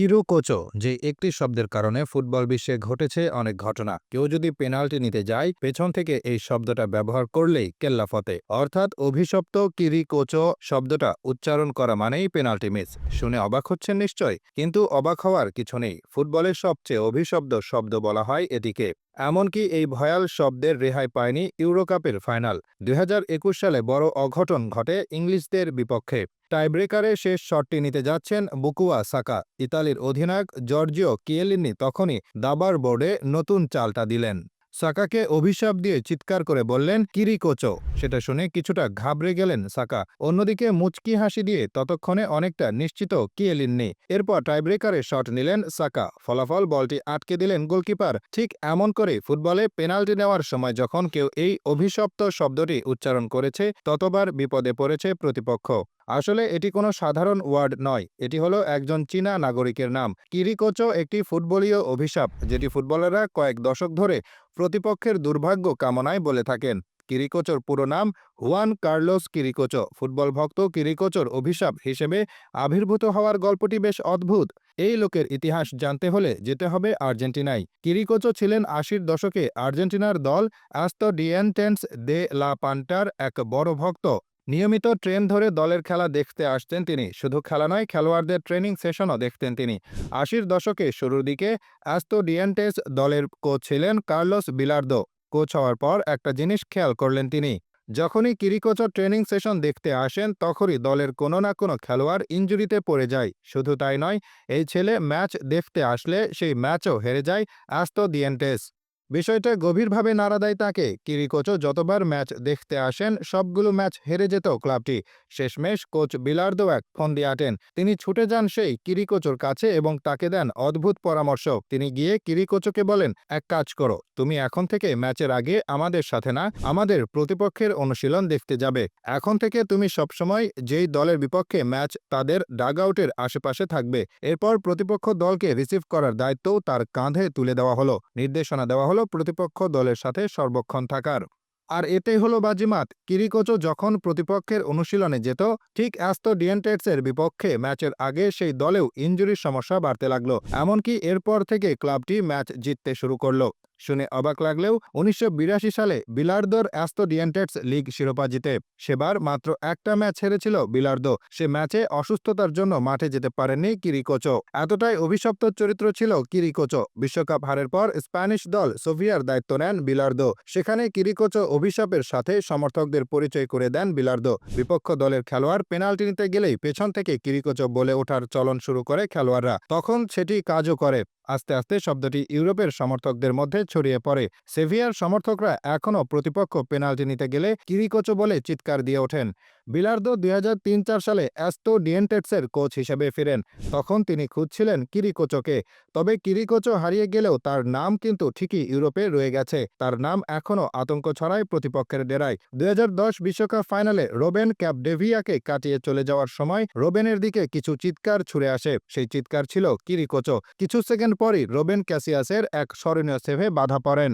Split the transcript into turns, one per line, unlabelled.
কিরুকোচো যে একটি শব্দের কারণে ফুটবল বিশ্বে ঘটেছে অনেক ঘটনা। কেউ যদি পেনাল্টি নিতে যায়, পেছন থেকে এই শব্দটা ব্যবহার করলেই কেল্লাফতে অর্থাৎ অভিশপ্ত কিরিকোচো শব্দটা উচ্চারণ করা মানেই পেনাল্টি মিস। শুনে অবাক হচ্ছেন নিশ্চয়, কিন্তু অবাক হওয়ার কিছু নেই। ফুটবলের সবচেয়ে অভিশব্দ শব্দ বলা হয় এটিকে। এমনকি এই ভয়াল শব্দের রেহাই পায়নি ইউরোকাপের ফাইনাল। দু হাজার একুশ সালে বড় অঘটন ঘটে ইংলিশদের বিপক্ষে। টাইব্রেকারে শেষ শটটি নিতে যাচ্ছেন বুকুয়া সাকা। ইতালির অধিনায়ক জর্জিও কিয়েলিনি তখনই দাবার বোর্ডে নতুন চালটা দিলেন। সাকাকে অভিশাপ দিয়ে চিৎকার করে বললেন কিরিকোচো সেটা শুনে কিছুটা ঘাবড়ে গেলেন সাকা। অন্যদিকে মুচকি হাসি দিয়ে ততক্ষণে অনেকটা নিশ্চিত কিয়েলিননি এরপর টাইব্রেকারে শট নিলেন সাকা। ফলাফল বলটি আটকে দিলেন গোলকিপার। ঠিক এমন করে ফুটবলে পেনাল্টি নেওয়ার সময় যখন কেউ এই অভিশপ্ত শব্দটি উচ্চারণ করেছে, ততবার বিপদে পড়েছে প্রতিপক্ষ। আসলে এটি কোনো সাধারণ ওয়ার্ড নয়। এটি হলো একজন চীনা নাগরিকের নাম। কিরিকোচো একটি ফুটবলীয় অভিশাপ, যেটি ফুটবলাররা কয়েক দশক ধরে প্রতিপক্ষের দুর্ভাগ্য কামনায় বলে থাকেন। কিরিকোচর পুরো নাম হুয়ান কার্লোস কিরিকোচো, ফুটবল ভক্ত কিরিকোচর অভিশাপ হিসেবে আবির্ভূত হওয়ার গল্পটি বেশ অদ্ভুত। এই লোকের ইতিহাস জানতে হলে যেতে হবে আর্জেন্টিনায়। কিরিকোচো ছিলেন আশির দশকে আর্জেন্টিনার দল অ্যাস্তো ডিয়েন্টেন্স দে লা পান্টার এক বড় ভক্ত। নিয়মিত ট্রেন ধরে দলের খেলা দেখতে আসতেন তিনি। শুধু খেলা নয়, খেলোয়াড়দের ট্রেনিং সেশনও দেখতেন তিনি। আশির দশকে শুরুর দিকে অ্যাস্তো ডিয়েন্টেস দলের কোচ ছিলেন কার্লোস বিলার্দো। কোচ হওয়ার পর একটা জিনিস খেয়াল করলেন তিনি, যখনই কিরিকোচো ট্রেনিং সেশন দেখতে আসেন, তখনই দলের কোনো না কোনো খেলোয়াড় ইঞ্জুরিতে পড়ে যায়। শুধু তাই নয়, এই ছেলে ম্যাচ দেখতে আসলে সেই ম্যাচও হেরে যায় অ্যাস্তো দিয়েন্টেস বিষয়টা গভীরভাবে নাড়া দেয় তাকে। কিরিকোচও যতবার ম্যাচ দেখতে আসেন, সবগুলো ম্যাচ হেরে যেত ক্লাবটি। শেষমেশ কোচ বিলার্দো এক ফোন দিয়ে আটেন। তিনি ছুটে যান সেই কিরিকোচোর কাছে এবং তাকে দেন অদ্ভুত পরামর্শ। তিনি গিয়ে কিরিকোচোকে বলেন, এক কাজ করো, তুমি এখন থেকে ম্যাচের আগে আমাদের সাথে না, আমাদের প্রতিপক্ষের অনুশীলন দেখতে যাবে। এখন থেকে তুমি সবসময় যেই দলের বিপক্ষে ম্যাচ তাদের ডাগ আউটের আশেপাশে থাকবে। এরপর প্রতিপক্ষ দলকে রিসিভ করার দায়িত্বও তার কাঁধে তুলে দেওয়া হলো। নির্দেশনা দেওয়া হলো প্রতিপক্ষ দলের সাথে সর্বক্ষণ থাকার। আর এতেই হলো বাজিমাত। কিরিকোচো যখন প্রতিপক্ষের অনুশীলনে যেত, ঠিক অ্যাস্ত ডিয়েন্টেটসের বিপক্ষে ম্যাচের আগে সেই দলেও ইঞ্জুরির সমস্যা বাড়তে লাগল। এমনকি এরপর থেকে ক্লাবটি ম্যাচ জিততে শুরু করল। শুনে অবাক লাগলেও উনিশশো বিরাশি সালে বিলার্দোর অ্যাস্তো ডিয়েন্টেটস লিগ শিরোপা জিতে সেবার মাত্র একটা ম্যাচ হেরেছিল বিলার্দো। সে ম্যাচে অসুস্থতার জন্য মাঠে যেতে পারেননি কিরিকোচো। এতটাই অভিশপ্ত চরিত্র ছিল কিরিকোচো। বিশ্বকাপ হারের পর স্প্যানিশ দল সোভিয়ার দায়িত্ব নেন বিলার্দো। সেখানে কিরিকোচো অভিশাপের সাথে সমর্থকদের পরিচয় করে দেন বিলার্দো। বিপক্ষ দলের খেলোয়াড় পেনাল্টি নিতে গেলেই পেছন থেকে কিরিকোচো বলে ওঠার চলন শুরু করে খেলোয়াড়রা। তখন সেটি কাজও করে। আস্তে আস্তে শব্দটি ইউরোপের সমর্থকদের মধ্যে ছড়িয়ে পড়ে। সেভিয়ার সমর্থকরা এখনও প্রতিপক্ষ পেনাল্টি নিতে গেলে কিরিকোচো বলে চিৎকার দিয়ে ওঠেন। বিলার্দো দুই হাজার সালে অ্যাস্তো ডিয়েন্টেটসের কোচ হিসেবে ফিরেন। তখন তিনি খুঁজছিলেন কিরিকোচোকে। তবে কিরিকোচো হারিয়ে গেলেও তার নাম কিন্তু ঠিকই ইউরোপে রয়ে গেছে। তার নাম এখনও আতঙ্ক ছড়ায় প্রতিপক্ষের ডেরায়। দুই বিশ্বকাপ ফাইনালে রোবেন ক্যাপডেভিয়াকে কাটিয়ে চলে যাওয়ার সময় রোবেনের দিকে কিছু চিৎকার ছুড়ে আসে। সেই চিৎকার ছিল কিরিকোচো। কিছু সেকেন্ড পরই রোবেন ক্যাসিয়াসের এক স্মরণীয় সেভে বাধা পড়েন।